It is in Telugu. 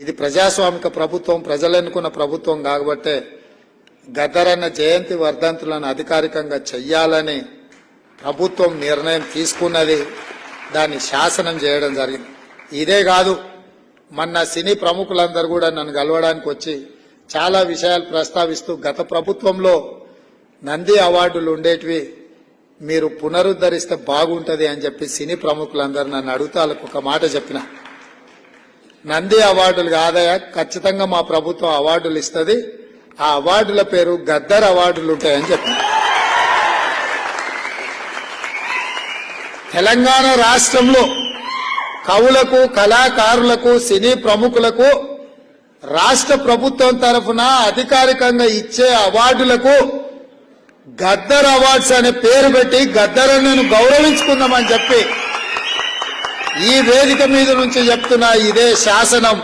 ఇది ప్రజాస్వామిక ప్రభుత్వం ప్రజలు ఎన్నుకున్న ప్రభుత్వం కాబట్టే గద్దరన్న జయంతి వర్ధంతులను అధికారికంగా చెయ్యాలని ప్రభుత్వం నిర్ణయం తీసుకున్నది. దాన్ని శాసనం చేయడం జరిగింది. ఇదే కాదు మొన్న సినీ ప్రముఖులందరూ కూడా నన్ను కలవడానికి వచ్చి చాలా విషయాలు ప్రస్తావిస్తూ గత ప్రభుత్వంలో నంది అవార్డులు ఉండేటివి మీరు పునరుద్ధరిస్తే బాగుంటుంది అని చెప్పి సినీ ప్రముఖులందరూ నన్ను అడుగుతా ఒక మాట చెప్పిన. నంది అవార్డులు కాదయా ఖచ్చితంగా మా ప్రభుత్వం అవార్డులు ఇస్తుంది. ఆ అవార్డుల పేరు గద్దర్ అవార్డులు ఉంటాయని చెప్పి. తెలంగాణ రాష్ట్రంలో కవులకు కళాకారులకు సినీ ప్రముఖులకు రాష్ట్ర ప్రభుత్వం తరఫున అధికారికంగా ఇచ్చే అవార్డులకు గద్దర్ అవార్డ్స్ అనే పేరు పెట్టి గద్దరన్నను గౌరవించుకుందామని చెప్పి ఈ వేదిక మీద నుంచి చెప్తున్న ఇదే శాసనం.